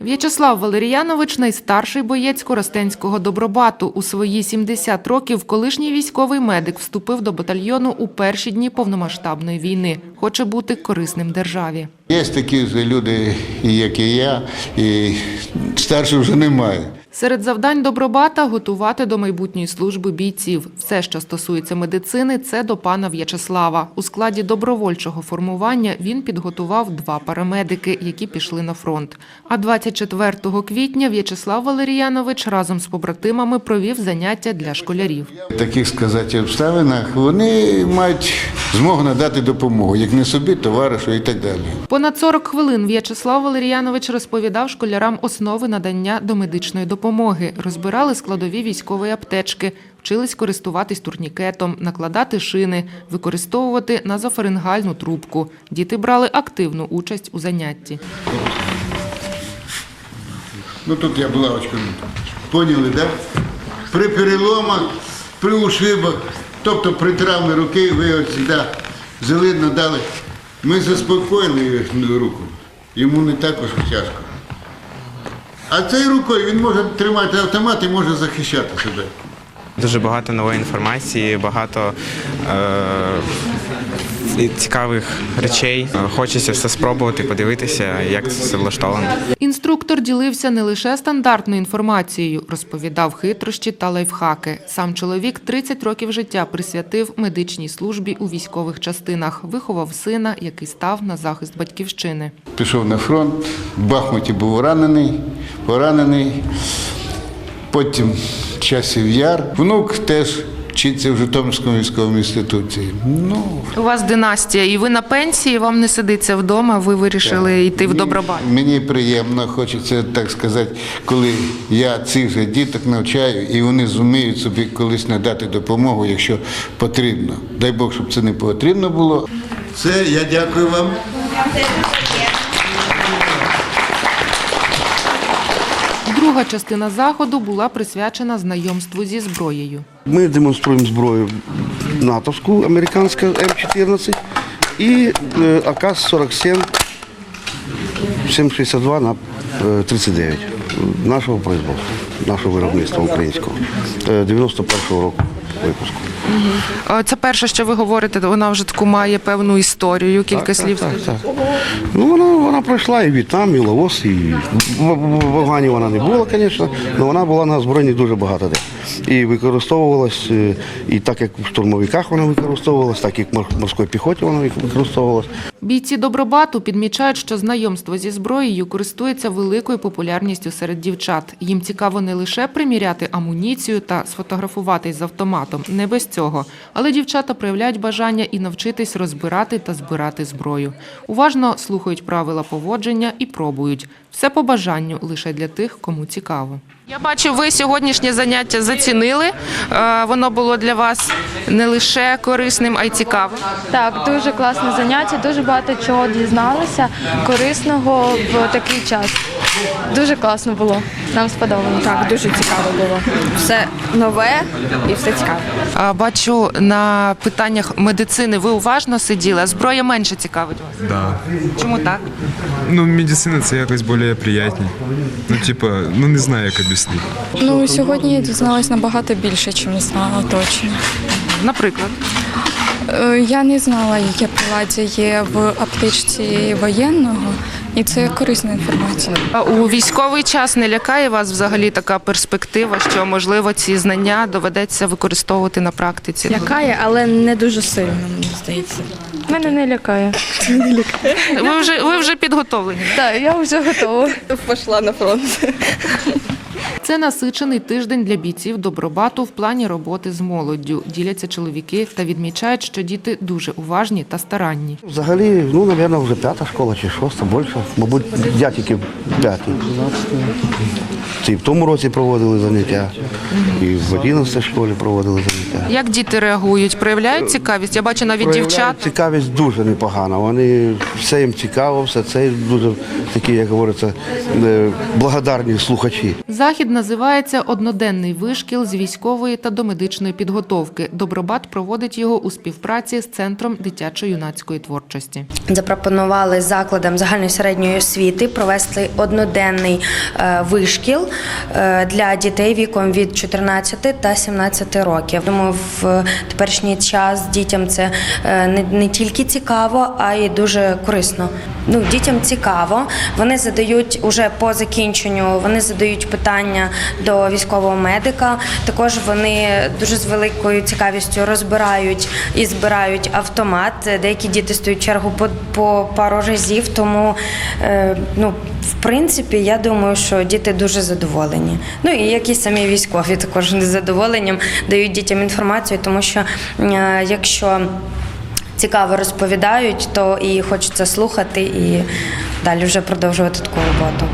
В'ячеслав Валеріянович найстарший боєць Коростенського добробату. У свої 70 років колишній військовий медик вступив до батальйону у перші дні повномасштабної війни. Хоче бути корисним державі. Є такі люди, як і я, і старших вже немає. Серед завдань добробата готувати до майбутньої служби бійців. Все, що стосується медицини, це до пана В'ячеслава. У складі добровольчого формування він підготував два парамедики, які пішли на фронт. А 24 квітня В'ячеслав Валеріянович разом з побратимами провів заняття для школярів. В таких сказати обставинах вони мають змогу надати допомогу, як не собі, товаришу і так далі. Понад 40 хвилин В'ячеслав Валеріянович розповідав школярам основи надання домедичної допомоги, розбирали складові військової аптечки, вчились користуватись турнікетом, накладати шини, використовувати назофарингальну трубку. Діти брали активну участь у занятті. Ну тут я булавочку. Поняли, так? Да? При переломах, при ушибах, тобто при травмі руки, ви от сюди взяли, надали. Ми заспокоїли руку. Йому не також тяжко. А цією рукою він може тримати автомат і може захищати себе. Дуже багато нової інформації, багато е, цікавих речей. Е, Хочеться все спробувати, подивитися, як це все влаштовано. Інструктор ділився не лише стандартною інформацією, розповідав хитрощі та лайфхаки. Сам чоловік 30 років життя присвятив медичній службі у військових частинах, виховав сина, який став на захист батьківщини. Пішов на фронт, в Бахмуті був ранений, поранений. Потім часів яр. Внук теж вчиться в Житомирському військовому інституті. Ну, У вас династія, і ви на пенсії, вам не сидиться вдома, ви вирішили йти в добробат. Мені приємно, хочеться так сказати, коли я цих же діток навчаю, і вони зуміють собі колись надати допомогу, якщо потрібно. Дай Бог, щоб це не потрібно було. Все, я дякую вам. Друга частина заходу була присвячена знайомству зі зброєю. Ми демонструємо зброю натовську, американська М14 і е, АК-47 762 на е, 39 нашого производства, нашого виробництва українського, е, 91-го року випуску. Е, Це перше, що ви говорите, вона вже таку має певну історію, кілька слів. Так, так. Ну, вона, вона пройшла і В'єтнам, і Лаос, і в, Афгані вона не була, звісно, але вона була на озброєнні дуже багато де. І використовувалась, е, і так як в штурмовиках вона використовувалась, так як в мор- морській піхоті вона використовувалась. Бійці Добробату підмічають, що знайомство зі зброєю користується великою популярністю серед дівчат. Їм цікаво не лише приміряти амуніцію та сфотографуватись з автоматом, не без цього. Але дівчата проявляють бажання і навчитись розбирати та збирати зброю. Уважно слухають правила поводження і пробують. Все по бажанню лише для тих, кому цікаво. Я бачу, ви сьогоднішнє заняття зацінили. Е, Воно було для вас не лише корисним, а й цікавим. Так, дуже класне заняття, дуже багато чого дізналися корисного в такий час. Дуже класно було. Нам сподобалося. Так, дуже цікаво було. Все нове і все цікаве. А, Бачу на питаннях медицини ви уважно сиділи, а зброя менше цікавить вас. Да. Чому так? Ну, медицина це якось більш приємні. Ну, типа, ну не знаю, як об'яснити. Ну, сьогодні я дізналась набагато більше, ніж знала точно. Наприклад, Е, Я не знала, яке приладдя є в аптечці воєнного, і це корисна інформація. а у військовий час не лякає вас взагалі така перспектива, що можливо ці знання доведеться використовувати на практиці. Лякає, але не дуже сильно, мені здається. Мене не лякає. Ви вже ви вже підготовлені. Так, я вже готова. Пішла на фронт. Це насичений тиждень для бійців добробату в плані роботи з молоддю. Діляться чоловіки та відмічають, що діти дуже уважні та старанні. Взагалі, ну, мабуть, вже п'ята школа чи шоста, більше. Мабуть, я тільки п'ятий. Це і в тому році проводили заняття, і в 11 школі проводили заняття. Як діти реагують? Проявляють цікавість? Я бачу навіть Проявляють дівчат. Цікавість дуже непогана. Вони все їм цікаво, все це дуже такі, як говориться, е, благодарні слухачі. Захід називається Одноденний вишкіл з військової та домедичної підготовки. Добробат проводить його у співпраці з центром дитячо-юнацької творчості. Запропонували закладам загальної середньої освіти провести одноденний е, вишкіл е, для дітей віком від 14 та 17 років. Думаю, в теперішній час дітям це е, не, не тільки цікаво, а й дуже корисно. Ну, дітям цікаво. Вони задають уже по закінченню, вони задають питання до військового медика. Також вони дуже з великою цікавістю розбирають і збирають автомат. Деякі діти стоять чергу по, по пару разів. Тому, е, ну, в принципі, я думаю, що діти дуже задоволені. Ну і як і самі військові також з задоволенням дають дітям інформацію, тому що е, якщо цікаво розповідають, то і хочеться слухати і далі вже продовжувати таку роботу.